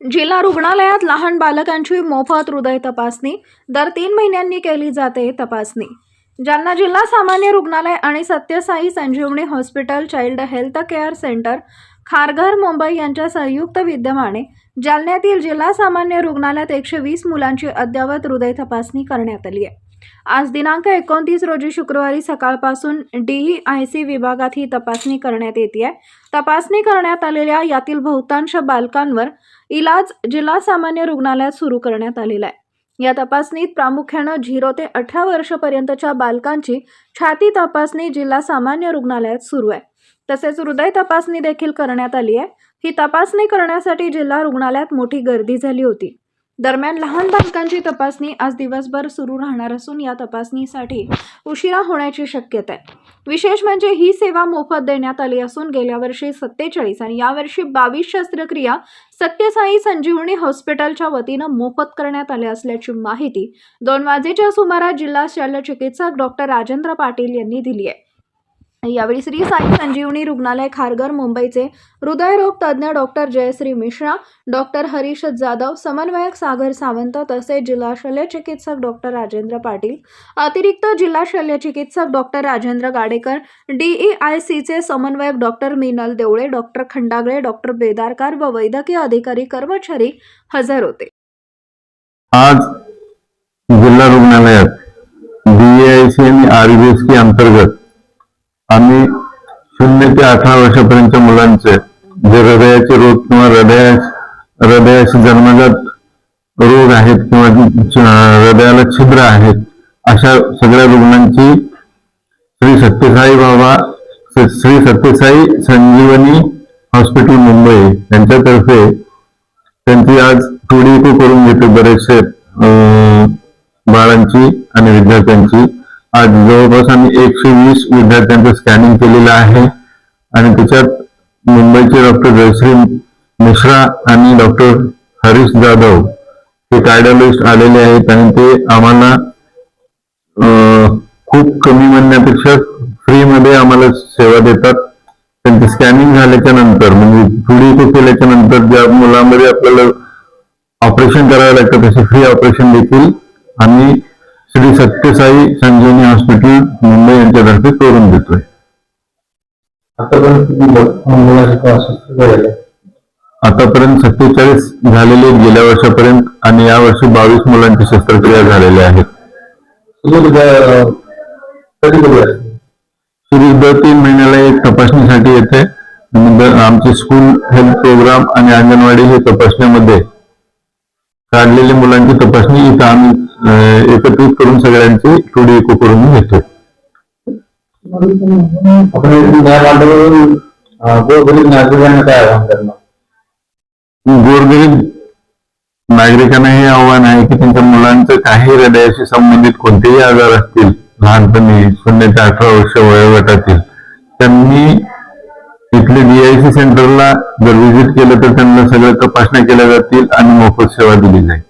जिल्हा रुग्णालयात लहान बालकांची मोफत हृदय तपासणी. दर तीन महिन्यांनी केली जाते तपासणी. जालना जिल्हा सामान्य रुग्णालय आणि Satyasai Sanjeevani hospital child health care centre Kharghar Mumbai यांच्या संयुक्त विद्यमाने जालन्यातील जिल्हा सामान्य रुग्णालयात एकशे वीस मुलांची अद्ययावत हृदय तपासणी करण्यात आली आहे. आज दिनांक एकोणतीस रोजी शुक्रवारी सकाळपासून डीई आय सी विभागात ही तपासणी करण्यात येते आहे तपासणी करण्यात आलेल्या यातील बहुतांश बालकांवर इलाज जिल्हा सामान्य रुग्णालयात सुरू करण्यात आलेला आहे. या तपासणीत प्रामुख्यानं झिरो ते अठरा वर्षपर्यंतच्या बालकांची छाती तपासणी जिल्हा सामान्य रुग्णालयात सुरू आहे. तसेच हृदय तपासणी देखील करण्यात आली आहे. ही तपासणी करण्यासाठी जिल्हा रुग्णालयात मोठी गर्दी झाली होती. दरम्यान लहान बालकांची तपासणी आज दिवसभर सुरू राहणार असून या तपासणीसाठी उशिरा होण्याची शक्यता आहे. विशेष म्हणजे ही सेवा मोफत देण्यात आली असून गेल्या वर्षी सत्तेचाळीस आणि यावर्षी बावीस शस्त्रक्रिया सत्यसाई संजीवनी हॉस्पिटलच्या वतीनं मोफत करण्यात आल्या असल्याची माहिती दोन वाजेच्या सुमारास जिल्हा शल्यचिकित्सक डॉक्टर राजेंद्र पाटील यांनी दिली आहे. यावेळी श्री साई संजीवनी रुग्णालय खारघर मुंबईचे हृदयरोग तज्ज्ञ डॉक्टर जयश्री मिश्रा डॉक्टर हरीश जाधव समन्वयक सागर सावंत तसेच जिल्हा शल्यचिकित्सक डॉक्टर राजेंद्र पाटील अतिरिक्त जिल्हा शल्यचिकित्सक डॉक्टर राजेंद्र गाडेकर डीईआयसीचे आय समन्वयक doctor Minal Deole doctor Khandagale doctor Bedarkar व वैद्यकीय अधिकारी कर्मचारी हजर होते. आज जिल्हा रुग्णालयात डीएआयसी आणि आरबीएसके अंतर्गत आम्ही शून्य ते अठरा वर्षापर्यंत मुलांचे जे हृदयाचे रोग किंवा हृदया हृदयाचे जन्मजात रोग आहेत किंवा हृदयाला छिद्र आहेत अशा सगळ्या रुग्णांची श्री सत्यसाई बाबा श्री सत्यसाई संजीवनी हॉस्पिटल मुंबई यांच्यातर्फे त्यांची आज थोडी करून घेते बरेचसे अं, बाळांची आणि विद्यार्थ्यांची. आज जवळपास आम्ही एकशे वीस विद्यार्थ्यांचं स्कॅनिंग केलेलं आहे. आणि त्याच्यात मुंबईचे डॉक्टर जयश्री मिश्रा आणि डॉक्टर हरीश जाधव हे कार्डिओलॉजिस्ट आलेले आहेत आणि ते आम्हाला अं, खूप कमी म्हणण्यापेक्षा फ्री मध्ये आम्हाला सेवा देतात. त्यांचे स्कॅनिंग झाल्याच्यानंतर म्हणजे थोडी इथे केल्याच्यानंतर ज्या मुलांमध्ये आपल्याला ऑपरेशन करावं लागतं तसे फ्री ऑपरेशन देखील आम्ही श्री सत्यसाई संजीवनी हॉस्पिटल मुंबई यांच्यातर्फे करून देतोय. आतापर्यंत सत्तेचाळीस झालेले गेल्या वर्षापर्यंत आणि या वर्षी बावीस मुलांची शस्त्रक्रिया झालेल्या आहेत सुरू अं, कधी कधी असते सिरीज दर तीन महिन्याला एक तपासणीसाठी येते. आमचे स्कूल हेल्थ प्रोग्राम आणि अंगणवाडी हे तपासण्यामध्ये काढलेल्या मुलांची तपासणी इथं आम्ही एकत्रित करून सगळ्यांची थोडी इको करून माध्यमातून गोरगरीब नागरिकांना काय आवाहन करणार? गोरगरीब नागरिकांना हे आव्हान आहे की त्यांच्या मुलांचं काही हृदयाशी संबंधित कोणतेही आजार असतील लहानपणी शून्य ते अठरा वर्ष वयोगटातील त्यांनी इथले डीआयसी सेंटरला जर व्हिजिट केलं तर त्यांना सगळ्या तपासण्या केल्या जातील आणि मोफत सेवा दिली जाईल.